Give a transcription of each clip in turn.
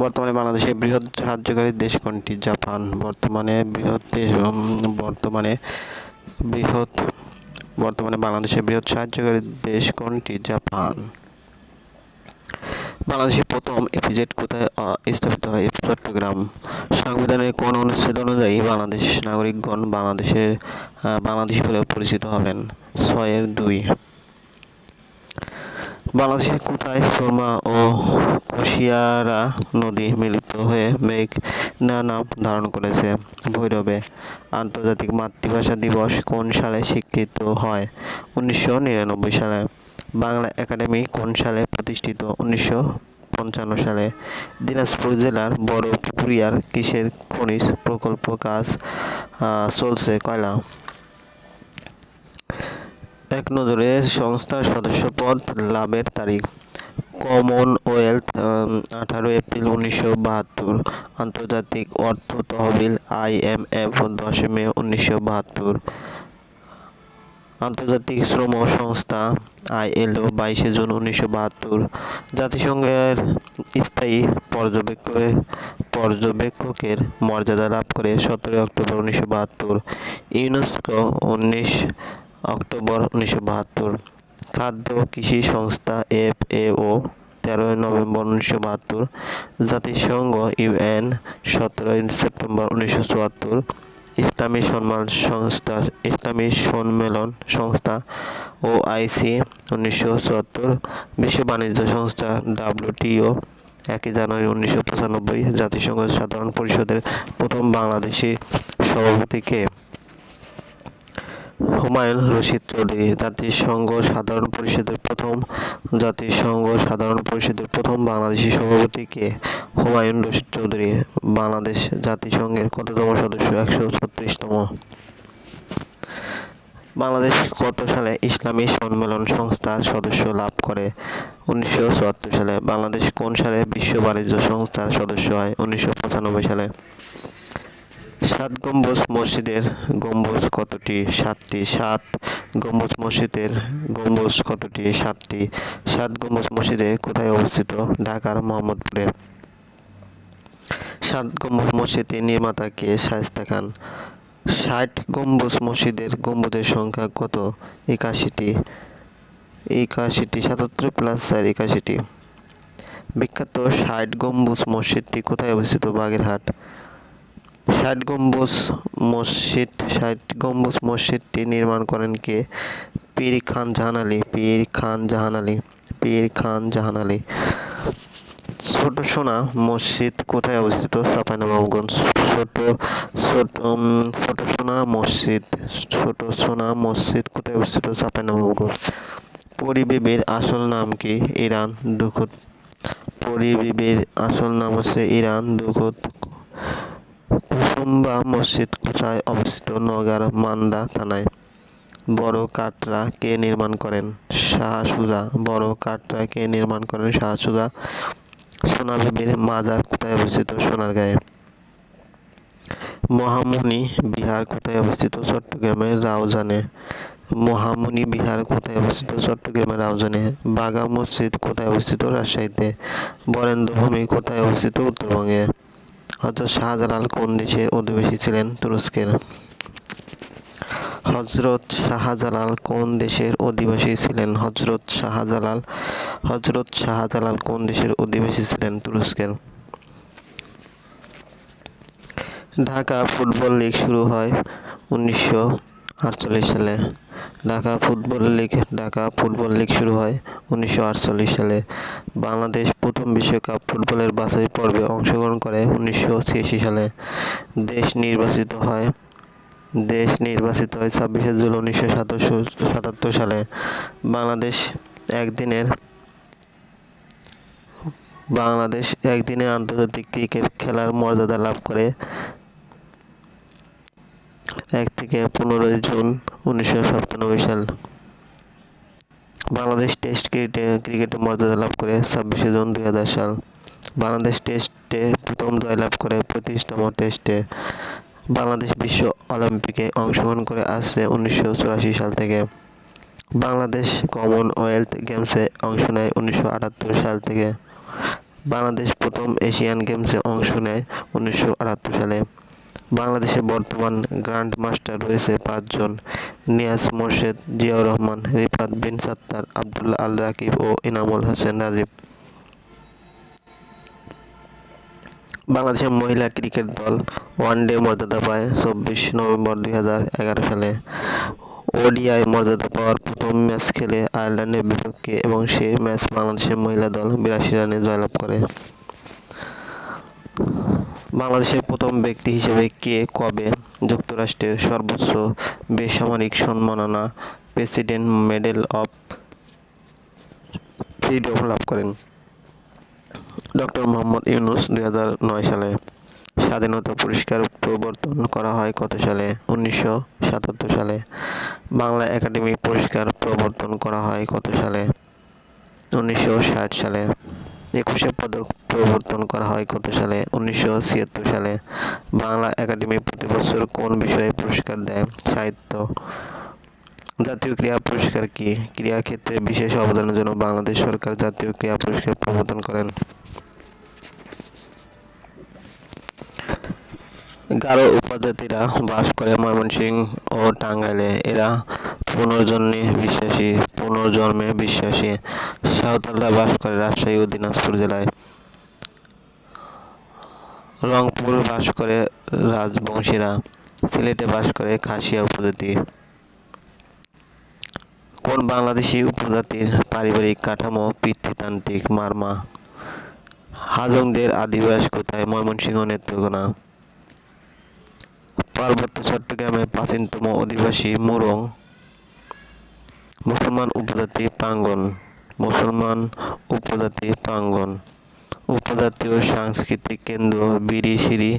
বর্তমানে বাংলাদেশের বৃহৎ সাহায্যকারী দেশ কোনটি? জাপান। বর্তমানে বৃহৎ দেশ বর্তমানে বৃহৎ, বর্তমানে বাংলাদেশের বৃহৎ সাহায্যকারী দেশ কোনটি? জাপান। বাংলাদেশের প্রথম এপিজেড কোথায় স্থাপিত হয়? চট্টগ্রাম। সংবিধানের কোন অনুচ্ছেদ অনুযায়ী বাংলাদেশ নাগরিকগণ বাংলাদেশের বাংলাদেশি বলে পরিচিত হবেন। ছয়ের দুই। বাংলাদেশের কোথায় সুরমা ও কুশিয়ারা নদী মিলিত হয়ে মেঘনা নাম ধারণ করেছে? ভৈরবে আন্তর্জাতিক মাতৃভাষা দিবস কোন সালে স্বীকৃত হয়? উনিশশো নিরানব্বই সালে। বাংলা একাডেমি কোন সালে প্রতিষ্ঠিত? উনিশশো পঞ্চান্ন সালে। দিনাজপুর জেলার বড় পুকুরিয়ার কিসের খনিজ প্রকল্প কাজ চলছে কয়লা? এক নজরে সংস্থার সদস্যপদ লাভের তারিখ। কমনওয়েলথ আঠারো এপ্রিল উনিশশো বাহাত্তর। আন্তর্জাতিক অর্থ তহবিল আইএমএফ দশই মে উনিশশো বাহাত্তর। আন্তর্জাতিক শ্রম সংস্থা আইএলও বাইশে জুন উনিশশো বাহাত্তর। জাতিসংঘের স্থায়ী পর্যবেক্ষকে, পর্যবেক্ষকের মর্যাদা লাভ করে সতেরোই অক্টোবর উনিশশো বাহাত্তর। ইউনেস্কো, উনিশ অক্টোবর উনিশশো বাহাত্তর। খাদ্য কৃষি সংস্থা এফ এও তেরোই নভেম্বর উনিশশো বাহাত্তর। জাতিসংঘ ইউএন সতেরোই সেপ্টেম্বর উনিশশো চুয়াত্তর। ইসলামী সম্মান সংস্থা, ইসলামী সম্মেলন সংস্থা ও আইসি উনিশশো চুয়াত্তর। বিশ্ব বাণিজ্য সংস্থা ডাব্লিউটিও একই জানুয়ারি উনিশশো পঁচানব্বই। জাতিসংঘ সাধারণ পরিষদের প্রথম বাংলাদেশি সভাপতিকে হুমায়ুন রশিদ চৌধুরী, জাতিসংঘ সাধারণ পরিষদের প্রথম, জাতিসংঘ সাধারণ পরিষদের প্রথম বাংলাদেশি সভাপতি কে? হুমায়ুন রশিদ চৌধুরী, বাংলাদেশ জাতিসংঘের কততম সদস্য? একশো ছত্রিশতম। বাংলাদেশ কত সালে ইসলামী সম্মেলন সংস্থার সদস্য লাভ করে? উনিশশো চুয়াত্তর সালে। বাংলাদেশ কোন সালে বিশ্ব বাণিজ্য সংস্থার সদস্য হয়? উনিশশো পঁচানব্বই সালে। সাত গম্বুজ মসজিদের গম্বুজ কতটি? সাতটি। সাত গম্বুজ মসজিদের গম্বুজ কতটি? সাতটি। সাত গম্বুজ মসজিদে কোথায় অবস্থিত? ঢাকার মোহাম্মদপুরে। সাত গম্বুজ মসজিদের নির্মাতা কে? শায়েস্তা খান। ষাট গম্বুজ মসজিদের গম্বুজের সংখ্যা কত? একাশিটি। একাশিটি। সাতাত্তর প্লাস চার, একাশিটি। বিখ্যাত ষাট গম্বুজ মসজিদটি কোথায় অবস্থিত? বাগেরহাট। ষাট গম্বুজ মসজিদ, ষাট গম্বুজ মসজিদটি নির্মাণ করেন কে? পীর খান জাহান আলী, পীর খান জাহান আলী, পীর খান জাহান আলী। ছোট সোনা মসজিদ কোথায় অবস্থিত? চাঁপাইনবাবগঞ্জ ছোট ছোট ছোট সোনা মসজিদ, ছোট সোনা মসজিদ কোথায় অবস্থিত? চাঁপাইনবাবগঞ্জ পরিবেবের আসল নাম কি? ইরান দুখুত পরিবেবের আসল নাম হচ্ছে ইরান দুখুত কুসুম্বা মসজিদ কোথায় অবস্থিত? নগার মান্দা থানায়। বড় কাটরা কে নির্মাণ করেন? শাহ সুজা। বড় কাটরা কে নির্মাণ করেন? শাহ সুজা। সোনাবিবির মাজার কোথায় অবস্থিত? সোনার সোনারগাঁয়ে। মহামুনি বিহার কোথায় অবস্থিত? চট্টগ্রামের রাউজানে। মহামুনি বিহার কোথায় অবস্থিত? চট্টগ্রামের রাউজানে। বাগা মসজিদ কোথায় অবস্থিত? রাজশাহীতে। বরেন্দ্রভূমি কোথায় অবস্থিত? উত্তরবঙ্গে। হজরত শাহজালাল কোন দেশের অধিবাসী ছিলেন? তুরস্কের। হজরত শাহজালাল কোন দেশের অধিবাসী ছিলেন? হজরত শাহজালাল হজরত শাহজালাল কোন দেশের অধিবাসী ছিলেন? তুরস্কের। ঢাকা ফুটবল লীগ শুরু হয় উনিশশো আটচল্লিশ সালে। Dhaka football league, Dhaka football league শুরু হয় উনিশশো আটচল্লিশ সালে। বাংলাদেশ প্রথম বিশ্বকাপ ফুটবলের বাছাই পর্বে অংশগ্রহণ করে উনিশশো ছিয়াশি সালে। দেশ নির্বাচিত হয়, দেশ নির্বাচিত হয় ছাব্বিশে জুলাই উনিশশো সাতাত্তর সালে। বাংলাদেশ একদিনের বাংলাদেশ একদিনের আন্তর্জাতিক ক্রিকেট খেলার মর্যাদা লাভ করে। এক থেকে পনেরোই জুন উনিশশো সাতানব্বই সাল বাংলাদেশ টেস্ট ক্রিকেটে ক্রিকেটে মর্যাদা লাভ করে ছাব্বিশে জুন দুই হাজার সাল। বাংলাদেশ টেস্টে প্রথম জয় লাভ করে পঁয়ত্রিশতম টেস্টে বাংলাদেশ বিশ্ব অলিম্পিকে অংশগ্রহণ করে আসছে উনিশশো চুরাশি সাল থেকে। বাংলাদেশ কমনওয়েলথ গেমসে অংশ নেয় উনিশশো আটাত্তর সাল থেকে। বাংলাদেশ প্রথম এশিয়ান গেমসে অংশ নেয় উনিশশো আটাত্তর সালে। বাংলাদেশে বর্তমান গ্র্যান্ড মাস্টার রয়েছে পাঁচজন। নিয়াজ মোর্শেদ, জিয়াউর রহমান, রিফাত বিন সাত্তার, আবদুল্লাহ আল রাকিব ও ইনামুল হোসেন রাজীব। বাংলাদেশের মহিলা ক্রিকেট দল ওয়ানডে মর্যাদা পায় চব্বিশ নভেম্বর দুই হাজার এগারো সালে। ওডিআই মর্যাদা পাওয়ার প্রথম ম্যাচ খেলে আয়ারল্যান্ডের বিপক্ষে এবং সে ম্যাচ বাংলাদেশের মহিলা দল বিরাশি রানে জয়লাভ করে। বাংলাদেশের প্রথম ব্যক্তি হিসেবে কে কবে যুক্তরাষ্ট্রের সর্বোচ্চ বেসামরিক সম্মাননা প্রেসিডেন্ট মেডেল অফ ফ্রিডম লাভ করেন? ডক্টর মোহাম্মদ ইউনুস দুই হাজার নয় সালে স্বাধীনতা পুরস্কার প্রবর্তন করা হয় কত সালে? উনিশশো সাতাত্তর সালে। বাংলা একাডেমি পুরস্কার প্রবর্তন করা হয় কত সালে? উনিশশো ষাট সালে। একুশে পদক প্রবর্তন করা হয় কত সালে? উনিশশো ছিয়াত্তর সালে। বাংলা একাডেমি প্রতি বছর কোন বিষয়ে পুরস্কার দেয়? সাহিত্য। জাতীয় ক্রীড়া পুরস্কার কি? ক্রীড়া ক্ষেত্রে বিশেষ অবদানের জন্য বাংলাদেশ সরকার জাতীয় ক্রীড়া পুরস্কার প্রবর্তন করেন। গারো উপজাতিরা বাস করে ময়মনসিংহ ও টাঙ্গাইলে। এরা পুনর্জন্মে বিশ্বাসী পুনর্জন্মে বিশ্বাসী সাঁওতালরা বাস করে রাজশাহী ও দিনাজপুর জেলায়। রংপুর বাস করে রাজবংশীরা, সিলেটে বাস করে খাসিয়া উপজাতি। কোন বাংলাদেশি উপজাতির পারিবারিক কাঠামো পিতৃতান্ত্রিক মারমা? হাজংদের আদিবাস কোথায়? ময়মনসিংহ নেত্রকোনা। পার্বত্য চট্টগ্রামের প্রাচীনতম অধিবাসী মুরং মুসলমান উপজাতি প্রাঙ্গন মুসলমান উপজাতি প্রাঙ্গন উপজাতীয় সাংস্কৃতিক কেন্দ্র বিরিশিরি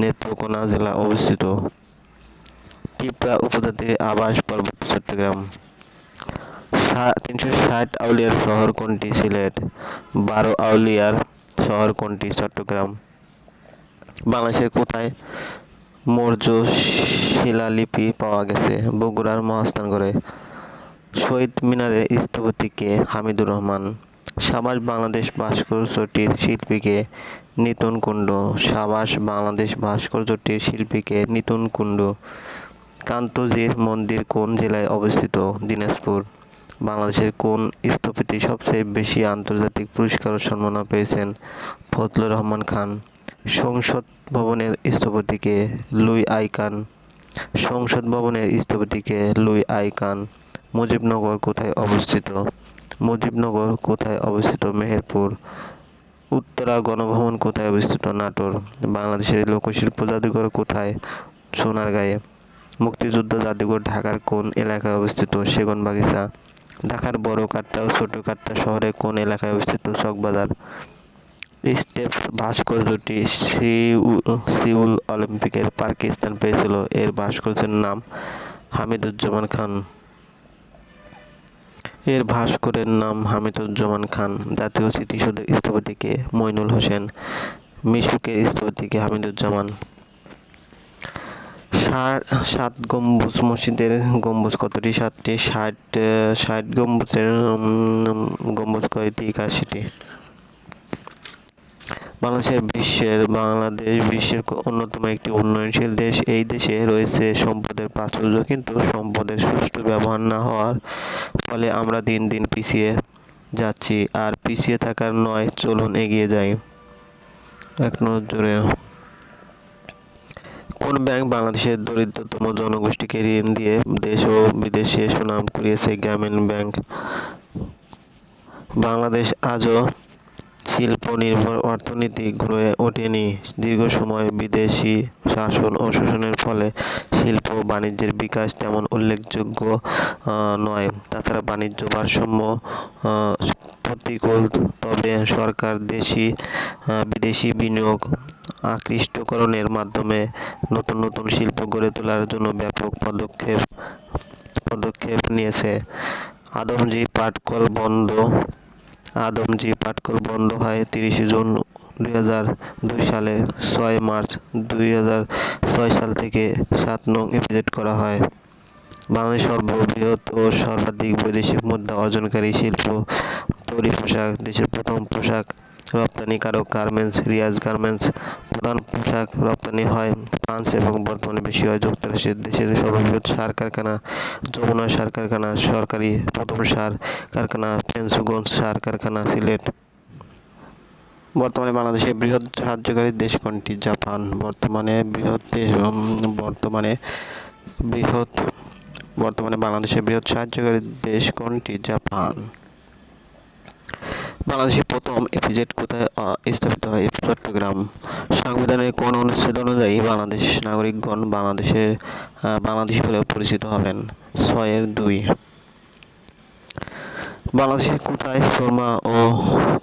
নেত্রকোনা জেলা অবস্থিত। পিপড়া উপজাতির আবাস পার্বত্য চট্টগ্রাম। তিনশো ষাট আউলিয়ার শহর কোনটি? সিলেট। বারো আউলিয়ার শহর কোনটি? চট্টগ্রাম। বাংলাদেশের কোথায় মৌর্য শিলালিপি পাওয়া গেছে? বগুড়ার মহাস্থানগড়ে। শহীদ মিনারের স্থপতিকে হামিদুর রহমান, সাবাস বাংলাদেশ ভাস্কর্যটির শিল্পীকে নিতুন কুণ্ড, সাবাস বাংলাদেশ ভাস্কর্যটির শিল্পীকে নিতুন কুণ্ড, কান্তজির মন্দির কোন জেলায় অবস্থিত? দিনাজপুর। বাংলাদেশের কোন স্থপতি সবচেয়ে বেশি আন্তর্জাতিক পুরস্কার ও সম্মাননা পেয়েছেন? ফজলুর রহমান খান। সংসদ ভবনের স্থপতিকে লুই আইকান সংসদ ভবনের স্থপতিকে লুই আইকান মুজিবনগর কোথায় অবস্থিত? মুজিবনগর কোথায় অবস্থিত? মেহেরপুর। উত্তরা গণভবন কোথায় অবস্থিত? নাটোর। বাংলাদেশের লোকশিল্প জাদুঘর কোথায়? সোনারগাঁয়ে। মুক্তিযুদ্ধ জাদুঘর ঢাকার কোন এলাকায় অবস্থিত? সেগুনবাগিচা। ঢাকার বড় কাট্টা ও ছোট কাট্টা শহরে কোন এলাকায় অবস্থিত? চকবাজার। স্টেপ ভাস্কর্যটি সিউল অলিম্পিকের পার্কে স্থান পেয়েছিল। এর ভাস্কর্যের নাম হামিদুজ্জামান খান। এর ভাস্করের নাম হামিদুজ্জামান খান, জাতীয় স্মৃতিসৌধের স্থপতিকে মইনুল হোসেন, মিশুকের স্থপতিকে হামিদুজ্জামান। সাত গম্বুজ মসজিদের গম্বুজ কতটি? সাতটি, ষাট ষাট গম্বুজের গম্বুজ কয়টি? একাশিটি। বাংলাদেশের বিশ্বের, বাংলাদেশ বিশ্বের অন্যতম একটি উন্নয়নশীল দেশ। এই দেশে রয়েছে সম্পদের প্রাচুর্য, কিন্তু সম্পদের সুষ্ঠু ব্যবহার না হওয়ার ফলে আমরা দিন দিন পিছিয়ে যাচ্ছি। আর পিছিয়ে থাকার নয়, চলুন এগিয়ে যাই। এক নজরে কোন ব্যাংক বাংলাদেশের দরিদ্রতম জনগোষ্ঠীকে ঋণ দিয়ে দেশ ও বিদেশে সুনাম করিয়েছে গ্রামীণ ব্যাংক। বাংলাদেশ আজও শিল্প নির্ভর অর্থনীতি গড়ে ওঠেনি। দীর্ঘ সময় বিদেশি শাসন ও শোষণের ফলে শিল্প বাণিজ্যের বিকাশ তেমন উল্লেখযোগ্য নয়। তাছাড়া বাণিজ্য ভারসাম্য প্রতিকূল, তবে সরকার দেশি বিদেশি বিনিয়োগ আকৃষ্টকরণের মাধ্যমে নতুন নতুন শিল্প গড়ে তোলার জন্য ব্যাপক পদক্ষেপ পদক্ষেপ নিয়েছে। আদমজি পাটকল বন্ধ আদমজি পাটকল বন্ধ হয় তিরিশে জুন দুই হাজার দুই সালে ছয় মার্চ দুই হাজার ছয় সাল থেকে সাত নং এপিজেড করা হয়। বাংলাদেশ সর্ববৃহৎ ও সর্বাধিক বৈদেশিক মুদ্রা অর্জনকারী শিল্প তৈরি পোশাক, দেশের প্রথম পোশাক রপ্তানিকারক গার্মেন্টস, রিয়াজ গার্মেন্টস, প্রধান পোশাক রপ্তানি হয় ফ্রান্স এবং বর্তমানে বেশি হয় যুক্তরাষ্ট্রের দেশের সর্ববৃহৎ সার কারখানা, যমুনা সার কারখানা, সরকারি প্রথম সার কারখানা ফেন্সুগঞ্জ সার কারখানা, সিলেট। বর্তমানে বাংলাদেশের বৃহৎ সাহায্যকারী দেশ কোনটি? জাপান। বর্তমানে বৃহৎ দেশ বর্তমানে বৃহৎ, বর্তমানে বাংলাদেশের বৃহৎ সাহায্যকারী দেশ কোনটি? জাপান। বাংলাদেশের প্রথম এপিজেড কোথায় স্থাপিত হয়? চট্টগ্রাম। সংবিধানের কোন অনুচ্ছেদ অনুযায়ী বাংলাদেশ নাগরিকগণ বাংলাদেশের বাংলাদেশি বলে পরিচিত হবেন। ছয়ের দুই। বাংলাদেশের কোথায় সুরমা ও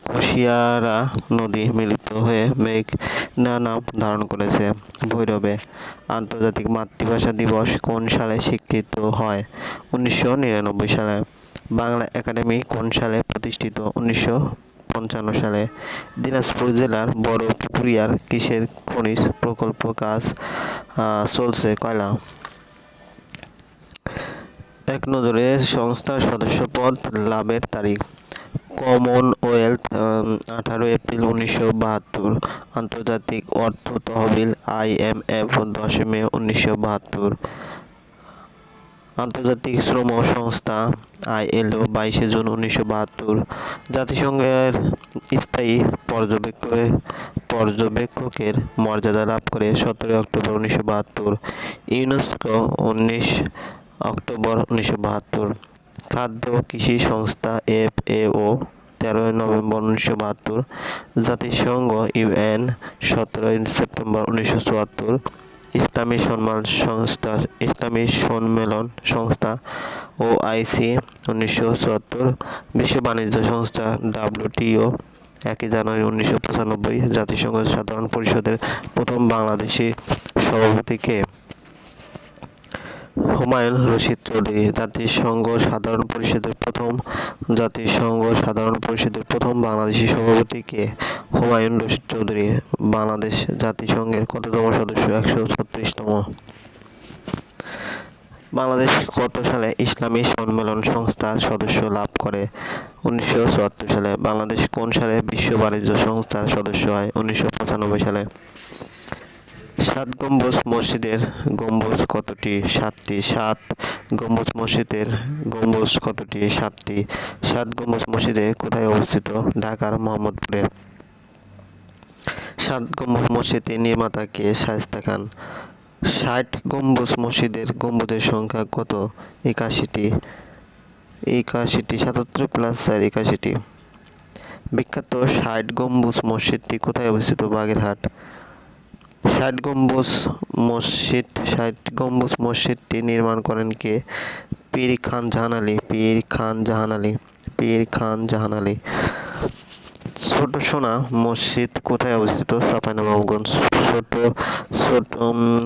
কুশিয়ারা নদী মিলিত হয়ে মেঘ মেঘনা নাম ধারণ করেছে? ভৈরবে। আন্তর্জাতিক মাতৃভাষা দিবস কোন সালে স্বীকৃত হয়? উনিশশো নিরানব্বই সালে। বাংলা একাডেমি কোন সালে প্রতিষ্ঠিত? উনিশশো পঞ্চান্ন সালে। দিনাজপুর জেলার বড় পুকুরিয়ার কিসের খনিজ প্রকল্প কাজ চলছে কয়লা? এক নজরে সংস্থার সদস্যপদ লাভের তারিখ। কমনওয়েলথ আঠারো এপ্রিল উনিশশো বাহাত্তর। আন্তর্জাতিক অর্থ তহবিল আইএমএফ দশই মে উনিশশো বাহাত্তর। আন্তর্জাতিক শ্রম সংস্থা আইএলও বাইশে জুন উনিশশো বাহাত্তর জাতিসংঘের স্থায়ী পর্যবেক্ষকে পর্যবেক্ষকের মর্যাদা লাভ করে সতেরোই অক্টোবর উনিশশো বাহাত্তর, ইউনেস্কো উনিশ অক্টোবর উনিশশো বাহাত্তর, খাদ্য কৃষি সংস্থা এফ এও তেরোই নভেম্বর উনিশশো বাহাত্তর, জাতিসংঘ ইউএন সতেরোই সেপ্টেম্বর উনিশশো চুয়াত্তর ইসলামী সম্মান সংস্থা, ইসলামী সম্মেলন সংস্থা ও আইসি উনিশশো চুয়াত্তর, বিশ্ব বাণিজ্য সংস্থা ডাব্লিউটিও একই জানুয়ারি উনিশশো পঁচানব্বই, জাতিসংঘ সাধারণ পরিষদের প্রথম বাংলাদেশি সভাপতিকে। হুমায়ুন রশিদ চৌধুরী, জাতিসংঘ সাধারণ পরিষদের প্রথম, জাতিসংঘ সাধারণ পরিষদের প্রথম বাংলাদেশি সভাপতি কে হুমায়ুন রশিদ চৌধুরী, বাংলাদেশ জাতিসংঘের কততম সদস্য? একশো ছত্রিশতম। বাংলাদেশ কত সালে ইসলামী সম্মেলন সংস্থার সদস্য লাভ করে? উনিশশো চুয়াত্তর সালে। বাংলাদেশ কোন সালে বিশ্ব বাণিজ্য সংস্থার সদস্য হয়? উনিশশো পঁচানব্বই সালে। সাত গম্বুজ মসজিদের গম্বুজ কতটি? সাতটি। সাত গম্বুজ মসজিদের গম্বুজ কতটি? সাতটি। সাত গম্বুজ মসজিদে কোথায় অবস্থিত? ঢাকার মোহাম্মদপুরে। সাত গম্বুজ মসজিদের নির্মাতা কে শায়েস্তা খান। ষাট গম্বুজ মসজিদের গম্বুজের সংখ্যা কত? একাশিটি। একাশিটি সাতাত্তর প্লাস চার, একাশিটি। বিখ্যাত ষাট গম্বুজ মসজিদটি কোথায় অবস্থিত? বাগেরহাট। ষাট গম্বুজ মসজিদ ষাট গম্বুজ মসজিদটি নির্মাণ করেন কে? পীর খান জাহান আলী। পীর খান জাহান আলী। পীর খান জাহান আলী। ছোট সোনা মসজিদ কোথায় অবস্থিত? সাপাইনামগঞ্জ ছোট ছোট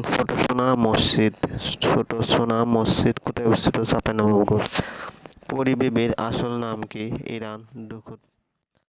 ছোট সোনা মসজিদ। ছোট সোনা মসজিদ কোথায় অবস্থিত? সাপাইনামগঞ্জ পরিবেবের আসল নাম কি? ইরান, দুখুত।